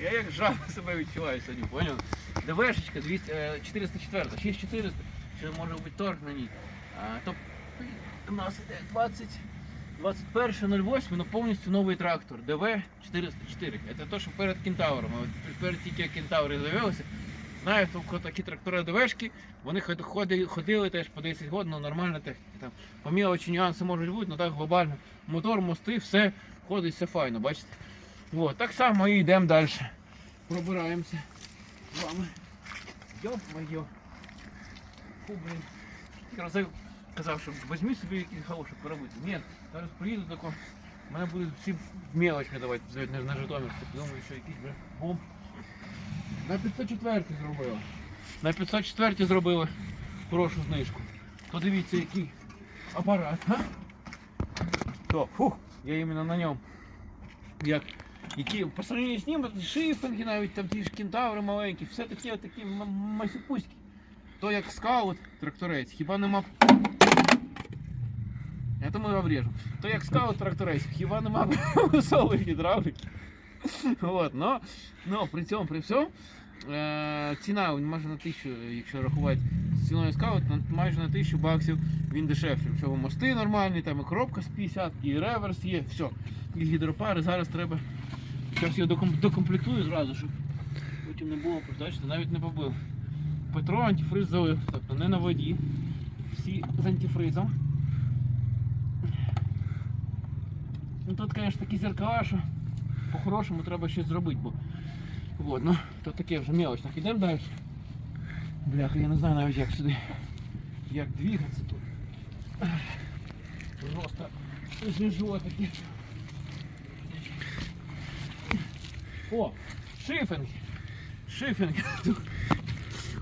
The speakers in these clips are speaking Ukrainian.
Я як жаба себе відчуваю сьогодні, поняв? ДВшечка 200, е, 404, 6400, ще може бути торг на ній. А, то у нас іде 20, 21.08, ну повністю новий трактор ДВ 404. Це те, що перед кентавром. Перед тільки кентаври з'явилися. Знаю, то такі трактори ДВшки, вони ходили, ходили теж по 10 років, ну нормальна техніка. Там по мелочі нюанси можуть бути, але так глобально. Мотор, мости, все ходить, все файно, бачите? Вот, так само і йдемо далі. Пробираємося з вами. Йо-моє. Блін. Разів казав, що візьми собі якийсь галошок поробити. Ні, зараз приїду тако. Мене будуть всі мелочми давати на, на Житомир. Думаю, що якийсь вже бомб. На 504 зробили. На 504 зробили хорошу знижку. Подивіться, який апарат, а? То, фух, я іменно на ньому. Як, які, по сравнению з ним, шифинги навіть, там ті ж кентаври маленькі, все такі такі масіпуські. То як скаут тракторець, хіба нема. Я тому обрежу. То як скаут тракторець, хіба нема веселої гідравліки. Вот, но, но при цьому, при всьому, е, ціна майже на тисячу, якщо рахувати з ціною скаут, майже на тисячу баксів він дешевший. Всього мости нормальні, там і коробка з 50, і реверс є, все. І гідропари зараз треба. Зараз я доком- докомплектую зразу, щоб потім не було, бачите, навіть не побив. Петро антифриз залив, тобто не на воді. Всі з антифризом. Ну тут, звісно, такі зеркала, що по-хорошому треба щось зробити, бо вот, ну, то таке вже мелоч. Так, ідемо далі. Бляха, я не знаю навіть як сюди. Як двигатися тут. Просто жижо таке. О, шифінг. Шифінг.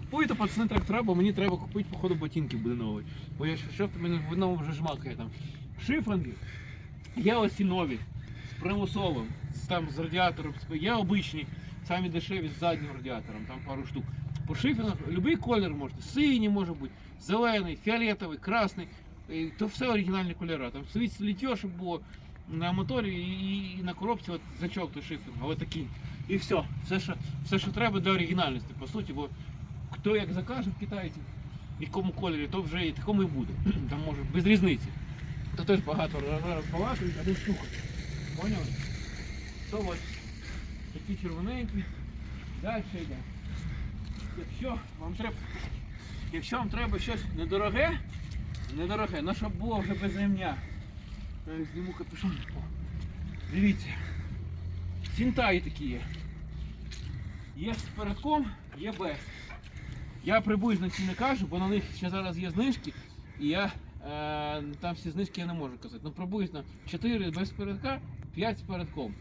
Купуйте пацани трактора, бо мені треба купити, походу, ботинки буде нові. Бо я ще в мене в одному вже жмакає там. Шифінги. Є ось і нові. З примусовим. з- Там з радіатором. Є обичні, самі дешеві з заднім радіатором, там пару штук. По шифінгах будь-який колір можна. Синій може бути, зелений, фіолетовий, красний. То все оригінальні кольори. Там світ літьо, щоб було на моторі і, і на коробці от значок до шифінгу, ось такий. І все. Все що, все, що треба для оригінальності, по суті, бо хто як закаже в Китаї, в якому кольорі, то вже і такому і буде. Там може без різниці. То теж багато балакають, а не слухають. Поняли? То ось такі червоненькі. Далі йде. Якщо вам треба. Якщо вам треба щось недороге, недороге, ну щоб було вже без ремня. Зніму капюшон. Дивіться. Сінтаї такі є. Є з передком, є без. Я приблизно ці не кажу, бо на них ще зараз є знижки, і я е, там всі знижки я не можу казати. Ну приблизно 4 без передка, 5 з передком.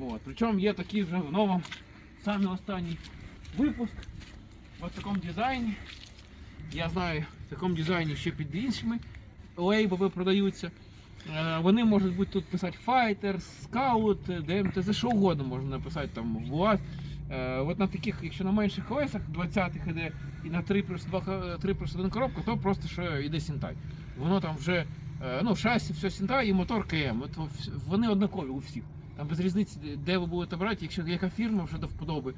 От. Причому є такі вже в новому, саме останній випуск. В такому дизайні. Я знаю, в такому дизайні ще під іншими лейбами продаються. Е, Вони можуть бути тут писати Fighter, Scout, DMTZ, що угодно можна написати там ВУАЗ. Е, От на таких, якщо на менших колесах 20-х іде і на 3 плюс 2, 3 плюс 1 коробка, то просто що йде Сінтай. Воно там вже е, ну, шасі, все Сінтай і мотор КМ. От вони однакові у всіх. Там без різниці, де ви будете брати, якщо яка фірма вже до вподоби,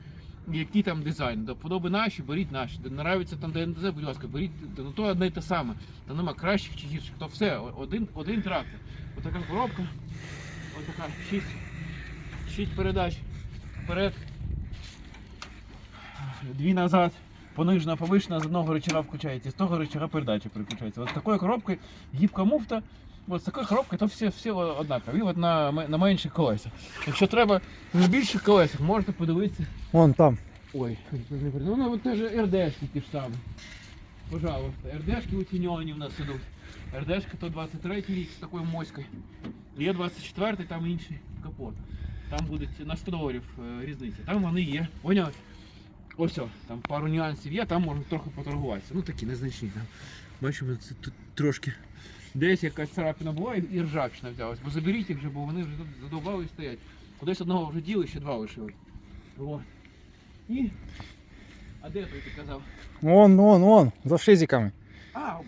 який там дизайн. До вподоби наші, беріть наші. Де нравиться там ДНТЗ, будь ласка, беріть, ну то одне й те саме. Там нема кращих чи гірших. То все, один, один трактор. Ось така коробка. Ось така 6, 6 передач вперед. Дві назад. Понижена, повишена, з одного рычага включається, з того рычага передача переключається. От з такою коробкою гібка муфта. От з такою коробкою то всі, всі однакові. От на, на менших колесах. Якщо треба на більших колесах, можете подивитися. Вон там. Ой, не ну от теж РДшки ті ж самі. Пожалуйста, РДшки утіньовані в нас ідуть. РДшка то 23 рік з такою моською. Є 24 там інший капот. Там буде на 100 доларів е, різниця. Там вони є. Поняли? Ось о, там пару нюансів є, там можна трохи поторгуватися. Ну такі незначні. Там. Бачимо, це тут трошки десь якась царапина була і, і ржавчина взялась. Бо заберіть їх вже, бо вони вже тут задовбали і стоять. Кудись одного вже діли, ще два лишили. О. І. А де той ти казав? Вон, вон, вон, за шизиками. А,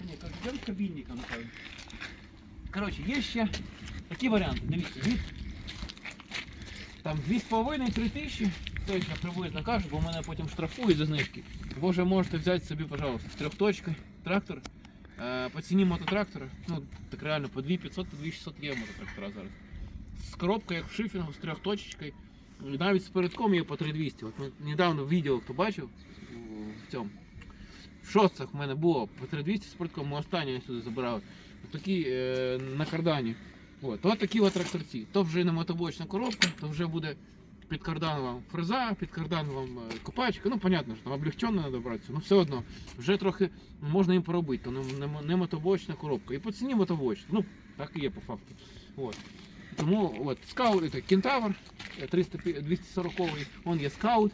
ні, как йдемо з кабінника, напевно. Коротше, є ще такі варіанти. Дивіться, від Там 2,5-3 тисячі, теж я приблизно кажу, бо мене потім штрафують за знижки. Ви вже можете взяти собі, пожалуйста, трьохточкой трактор. Е, по ціні мототрактора, ну так реально по 2500, по 2600 є мототрактора зараз. З коробкою, як в шифінгу, з трьохточечкою. Навіть з передком є по 3200. От ми недавно відео, хто бачив в цьому. В шостах в мене було по 3200 з передком, ми останнє сюди забирали. Такі е, на кардані. От, то такі от тракторці. То вже не мотоблочна коробка, то вже буде під карданова фреза, під карданова е, копачка. Ну, понятно, що там облегчено треба братися, але все одно вже трохи можна їм поробити, то не, не, мотоблочна коробка. І по ціні мотоблочна. Ну, так і є по факту. От. Тому от, скаут, це кентавр, е, 300, 240 он є скаут,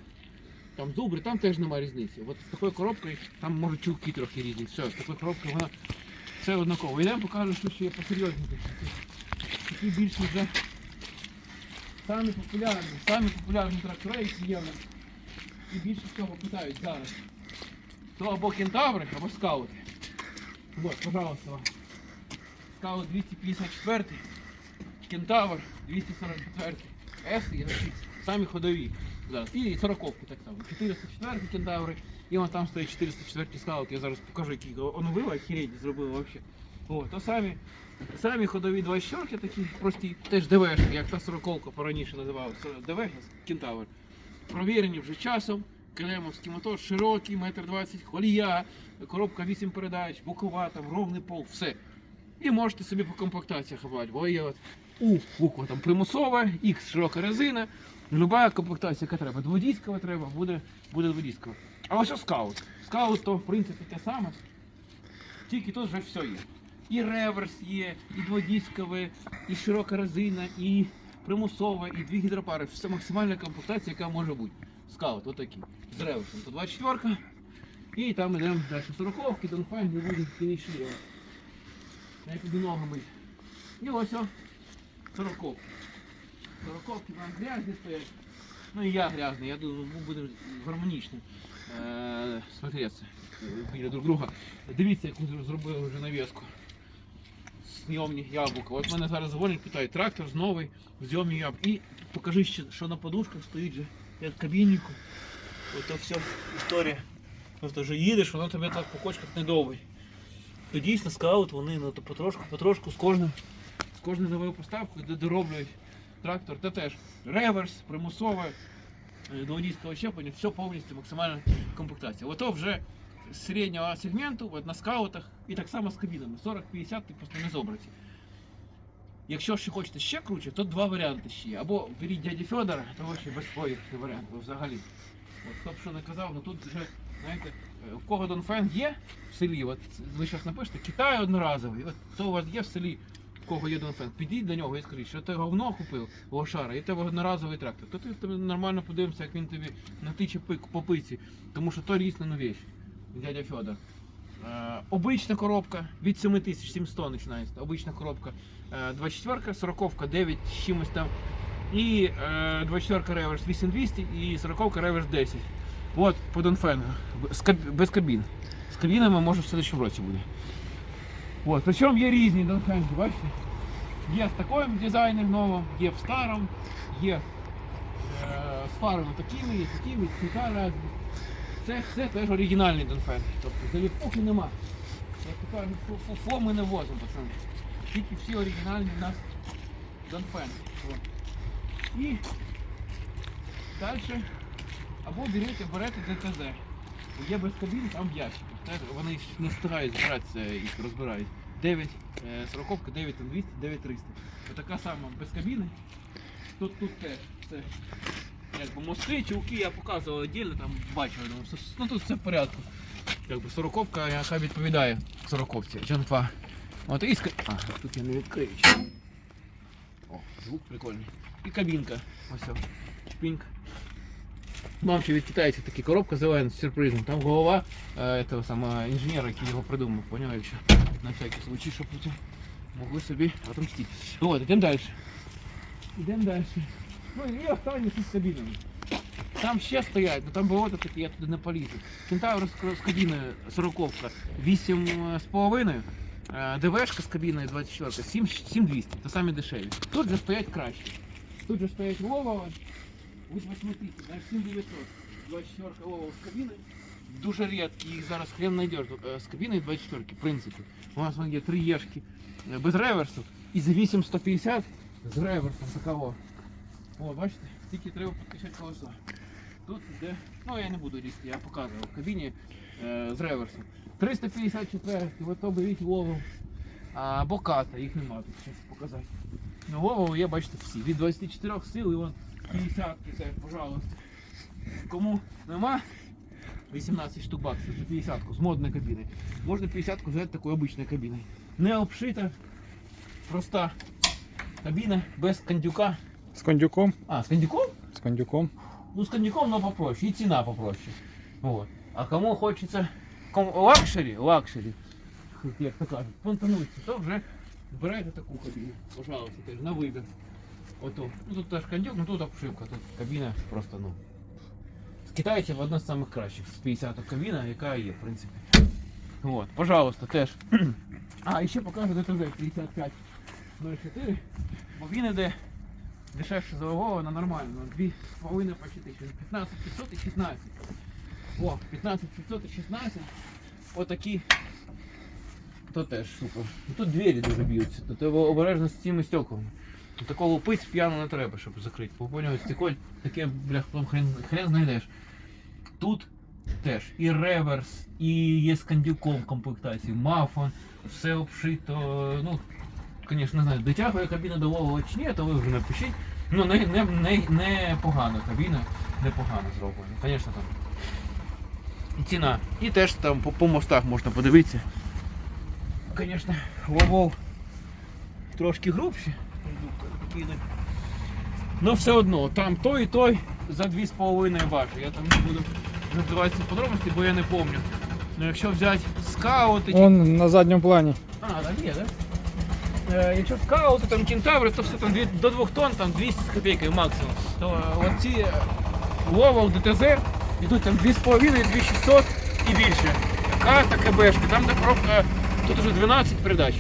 там зубри, там теж немає різниці. От з такою коробкою, там може чулки трохи різні. Все, з такою коробкою вона все однаково. Йдемо покажу, що ще є посерйозніше. Такі більш вже самі популярні, самі популярні трактори, які є в нас. І більше всього питають зараз. То або кентаври, або скаути. Вот, пожалуйста. вам. Скаут 254, кентавр 244, С і. Самі ходові. Зараз. І 40 так само. 404 кентаври. І вон там стоїть 404 скаут. Я зараз покажу, які оновили, охереть зробили вообще. О, то самі, самі ходові 24 такі прості, теж ДВ, як та 40 пораніше називалася. ДВ кентавр. Провірені вже часом. Кремовський мотор, широкий, метр двадцять, колія, коробка 8 передач, бокова, там ровний пол, все. І можете собі по комплектаціях обрати. Бо є от У буква там примусова, X широка резина. Люба комплектація, яка треба. Дводійськова треба, буде, буде дводійськова. А ось скаут. Скаут то в принципі те саме. Тільки тут вже все є. І реверс є, і дводіскове, і широка резина, і примусова, і дві гідропари. Все максимальна комплектація, яка може бути. Скаут, отакі. З реверсом. То 24 ка І там йдемо далі 40 Донфайн не буде фініші. Я піду ногами. І ось о, 40 40 там грязні стоять. Ну і я грязний, я думаю, ми будемо гармонічно е, смотреться біля друг друга. Дивіться, яку зробили вже навіску. Зйомні яблука. От мене зараз дзвонять, питають, трактор з новий, зйомні яблука. І покажи, ще, що на подушках стоїть же як кабіннику. Ото все історія. Просто вже їдеш, воно тебе так по кочках не довгий. То дійсно скаут, вони ну, то потрошку, потрошку з кожним, з кожною новою поставкою де дороблюють трактор. Це теж реверс, примусове, е, дводійського щеплення, все повністю максимальна комплектація. Ото вже з середнього сегменту, от на скаутах, і так само з кабінами. 40-50 ти просто не зобраті. Якщо ще хочете ще круче, то два варіанти ще є. Або беріть дяді Федора, то ще безпоїхний варіант взагалі. От хто б що не казав, ну тут вже, знаєте, е, в кого Донфен є в селі, от ви зараз напишете, Китай одноразовий, от хто у вас є в селі, в кого є Донфен, підіть до нього і скажіть, що ти говно купив, лошара, і тебе одноразовий трактор. То ти тобі нормально подивимося, як він тобі натиче пик по пиці, тому що то ну, вещь, дядя Федор. Е, обична коробка від 7700 починається. Обична коробка. Е, 24, 40, 9 з чимось там. І е, 24 реверс 8200 і 40 реверс 10. От по Донфенгу. Без кабін. З кабінами може в следующем році буде. От, причому є різні Донфенги, бачите? Є з таким дизайном новим, є в старому, є е, з фарами такими, є такими, різні. Це все теж оригінальний Донфен. Тобто заліпухи нема. Як то кажуть, ми не возимо, пацани. Тільки всі оригінальні в нас Донфен. І далі або берете, берете ДТЗ. Є без кабін, там ящики. Вони не встигають збиратися, їх розбирають. 9, е, 40, 9 там 200, 9 300. Отака сама без кабіни. Тут, тут теж все. Якби мости, чулки я показував віддільно, там бачив, ну тут все в порядку. Якби 40 яка відповідає 40-ці, Джан 2. От і ска- А, тут я не відкрию. О, звук прикольний. І кабінка. Ось. Шпінька. Мав ще від китайців такі коробка зелена з сюрпризом. Там голова е, того самого інженера, який його придумав, поняв, якщо на всякий случай, щоб потім могли собі отомстити. От, йдемо далі. Йдемо далі. Ну і останні тут з кабінами. Там ще стоять, ну там болото таке, я туди не полізу. Кентавр з, з кабіною 40 8 з половиною. Е, ДВшка з кабіною 24, 7 7200, то самі дешеві. Тут же стоять кращі. Тут же стоять Вова, ось 8 тисяч, знаєш, 7900. 24 Вова з кабіни. Дуже рідкі, їх зараз хрен знайдеш. Е, З кабіни 24, в принципі. У нас є три єшки е, без реверсу. І за 8150 з реверсом такого. О, бачите, тільки треба підкачати колеса. Тут йде, ну я не буду лізти, я показував в кабіні е, з реверсом. 354, от то беріть Вову. А боката, їх нема тут, зараз показати. Ну, Вову є, бачите, всі. Від 24 сил і вон 50 це, пожалуйста. Кому нема 18 штук баксів за 50 з модної кабіни. Можна 50 взяти такою обичною кабіною. Не обшита, проста кабіна без кондюка. З кондюком. А, з кондюком? З кондюком. Ну, с коньяком, но попроще, и цена попроще. Вот. А кому хочется лакшері, лакшері, як то кажуть, понтануться, то вже збирайте таку кабіну, пожалуйста, теж на вибір. Ото. Ну тут теж кондюк, ну тут обшивка, тут кабіна просто, ну. З китайців одна з самих кращих, з 50 кабіна, яка є, в принципі. Вот, пожалуйста, теж. А, і ще покажу ДТЗ 55 04, бо він іде дешевше за ОВО, на нормально, на 2,5 почти тисячі. 15 500 і 16. О, 15 500 і 16. Отакі. То теж супер. Тут двері дуже б'ються, то треба обережно з цими стеклами. Такого пиць п'яно не треба, щоб закрити. Поняв, стеколь таке, блях, хрен, хрен знайдеш. Тут теж і реверс, і є з кондюком комплектації, мафон, все обшито. Ну, звісно, не знаю, дотягує кабіна до Вова чи ні, то ви вже напишіть. Ну, не, не, не, не погано кабіна, непогано зроблена. Звісно, там. І ціна. І теж там по, по мостах можна подивитися. Звісно, Вовол трошки грубші. Ну все одно, там той і той за 2,5 бачу. Я там не буду називатися подробності, бо я не пам'ятаю. Ну якщо взяти скаути, чи Он на задньому плані. а, там є, да? Е, якщо скаути, там кентаври, то все там до 2 тонн, там 200 з копійкою максимум. То е, оці е, Лова ДТЗ йдуть там 2,5, 2600 і більше. Карта КБшки, там де коробка, тут уже 12 передач.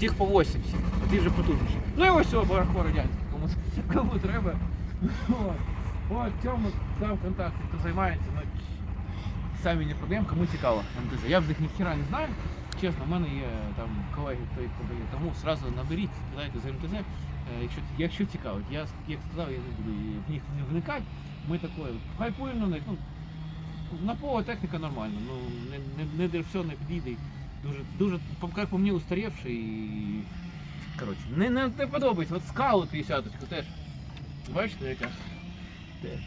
Тих по 80, а ті вже потужніші. Ну і ось цього барахо радянське, кому, кому треба. В цьому дав контакт, хто займається. Ну, самі не проблем, кому цікаво МТЗ. Я в них ніхіра не знаю. Чесно, в мене є там колеги, хто їх продає. Тому одразу наберіть, спитайте за МТЗ, е, якщо, якщо цікавить. Я як сказав, я не буду в них не вникати. Ми такое хайпуємо на них. Ну, на поле техніка нормальна, ну не, не, не всього не підійде. Дуже, дуже, як по мені, устарівший і. Коротше, не, не, не подобається. От скаут 50 теж. Бачите, яка? Теж.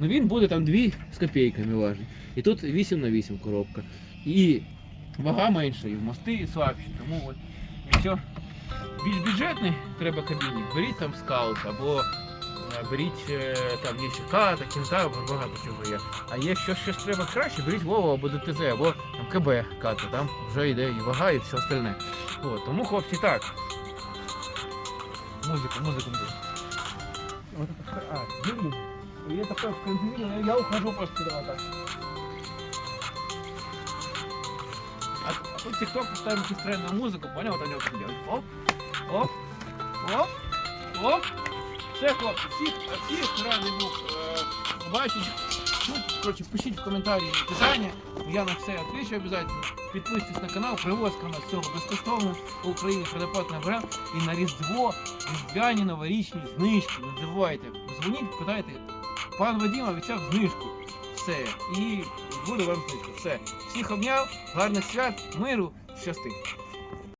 Ну він буде там 2 з копійками важить. І тут 8 на 8 коробка. І вага менша, і мости і слабші. Тому от, якщо більш бюджетний треба кабіні, беріть там скаут або е, беріть е, там є ще ката, кінта, багато чого є. А якщо щось треба краще, беріть Вову або ДТЗ, або там КБ ката, там вже йде і вага, і все остальне. От, тому хлопці так. Музику, музику буде. Вот это, а, дивлюсь. И это в я- ухожу просто вот так. А, тут тикток поставим какую странную музыку, понял? Вот они вот делают. Оп, оп, оп, оп. Все, хлопці, всіх, всіх радий був е, бачити. Ну, коротше, пишіть в коментарі питання, я на все відповідаю обов'язково. Підписуйтесь на канал, привозка у нас безкоштовно по Україні предоплатна бренд. І на Різдво, різдвяні новорічні знижки. Не забувайте. Дзвоніть, питайте. Пан Вадим обіцяв знижку. Все. І буде вам знижка. Все. Всіх обняв, гарних свят, миру, щасти.